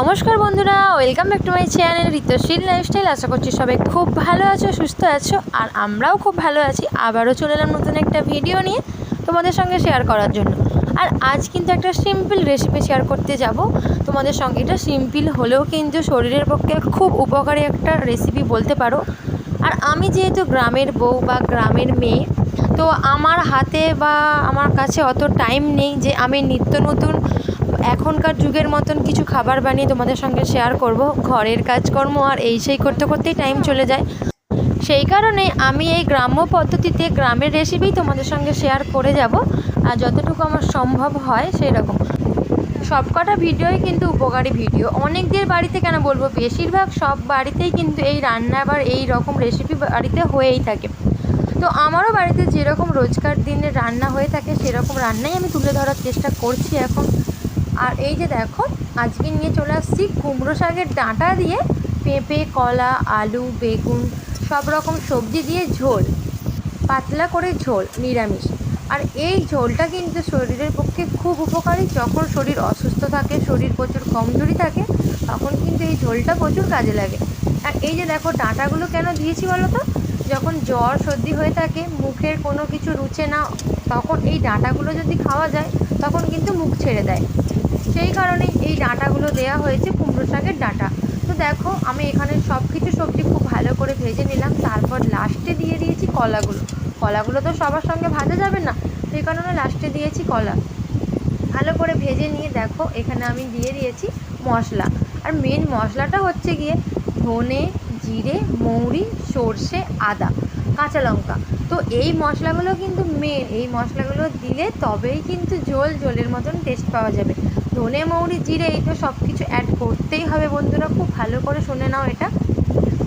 নমস্কার বন্ধুরা, welcome back to my channel Ritashil lifestyle আশা করছি সবাই খুব ভালো আছো, সুস্থ আছো, আর আমরাও খুব ভালো আছি। আবারও চলে এলাম নতুন একটা ভিডিও নিয়ে তোমাদের সঙ্গে শেয়ার করার জন্য। আর আজ কিন্তু একটা সিম্পল রেসিপি শেয়ার করতে যাব। তোমাদের সঙ্গে এটা সিম্পল হলেও কিন্তু শরীরের পক্ষে খুব উপকারী একটা রেসিপি বলতে পারো। আর আমি যেহেতু গ্রামের বউ বা গ্রামের মেয়ে, তো আমার হাতে বা আমার কাছে অত টাইম নেই যে আমি নিত্য নতুন এখনকার যুগের মতন কিছু খাবার বানিয়ে তোমাদের সঙ্গে শেয়ার করব। ঘরের কাজকর্ম আর এই সেই করতে করতেই টাইম চলে যায়। সেই কারণে আমি এই গ্রাম্য পদ্ধতিতে গ্রামের রেসিপি তোমাদের সঙ্গে শেয়ার করে যাব। আর যতটুকু আমার সম্ভব হয় সেই রকম সবকটা ভিডিওই কিন্তু উপকারী ভিডিও। অনেকদের বাড়িতে কেন বলব? বেশিরভাগ সব বাড়িতেই কিন্তু এই রান্না আবার এই রকম রেসিপি বাড়িতে হয়েই থাকে। তো আমারও বাড়িতে যেরকম রোজকার দিনে রান্না হয়ে থাকে, সেরকম রান্নাই আমি তুলে ধরার চেষ্টা করছি এখন। আর এই যে দেখো, আজকে নিয়ে চলে আসছি কুমড়ো শাকের ডাঁটা দিয়ে পেঁপে, কলা, আলু, বেগুন, সব রকম সবজি দিয়ে ঝোল, পাতলা করে ঝোল, নিরামিষ। আর এই ঝোলটা কিন্তু শরীরের পক্ষে খুব উপকারী। যখন শরীর অসুস্থ থাকে, শরীর প্রচুর কমজোরি থাকে, তখন কিন্তু এই ঝোলটা প্রচুর কাজে লাগে। আর এই যে দেখো, ডাঁটাগুলো কেন দিয়েছি বলো তো? যখন জ্বর সর্দি হয়ে থাকে, মুখের কোনো কিছু রুচে না, তখন এই ডাঁটাগুলো যদি খাওয়া যায়, তখন কিন্তু মুখ ছেড়ে দেয়। সেই কারণেই এই ডাঁটাগুলো দেওয়া হয়েছে কুমড়ো শাকের ডাঁটা। তো দেখো, আমি এখানে সব কিছু সবজি খুব ভালো করে ভেজে নিলাম, তারপর লাস্টে দিয়ে দিয়েছি কলাগুলো। কলাগুলো তো সবার সঙ্গে ভাজা যাবে না সেই কারণে লাস্টে দিয়েছি কলা। ভালো করে ভেজে নিয়ে দেখো, এখানে আমি দিয়ে দিয়েছি মশলা। আর মেন মশলাটা হচ্ছে গিয়ে ধনে, জিরে, মৌরি, সর্ষে, আদা, কাঁচা লঙ্কা। তো এই মশলাগুলো কিন্তু মেন এই মশলাগুলো দিলে তবেই কিন্তু ঝোল, ঝোলের মতন টেস্ট পাওয়া যাবে। ধনে মৌরি জিরে এই তো সব কিছু অ্যাড করতেই হবে বন্ধুরা, খুব ভালো করে শুনে নাও এটা।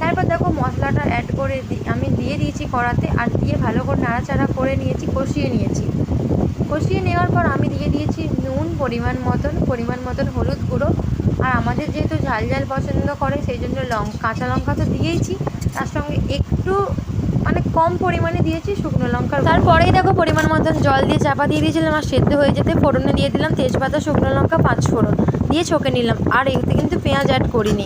তারপর দেখো মশলাটা অ্যাড করে আমি দিয়ে দিয়েছি কড়াতে, আর দিয়ে ভালো করে নাড়াচাড়া করে নিয়েছি, কষিয়ে নিয়েছি। কষিয়ে নেওয়ার পর আমি দিয়ে দিয়েছি নুন, পরিমাণ মতন পরিমাণ মতন হলুদ গুঁড়ো। আর আমাদের যেহেতু ঝাল ঝাল পছন্দ করে, সেই জন্য লঙ্কা কাঁচা লঙ্কা তো দিয়েইছি, তার সঙ্গে একটু কম পরিমাণে দিয়েছি শুকনো লঙ্কা তারপরেই দেখো পরিমাণ মতন জল দিয়ে চাপা দিয়ে দিয়েছিলাম আর সেদ্ধ হয়ে যেতে ফোড়নে দিয়ে দিলাম তেজপাতা, শুকনো লঙ্কা, পাঁচ ফোড়ন। দিয়ে ছকে নিলাম। আর এতে কিন্তু পেঁয়াজ অ্যাড করিনি।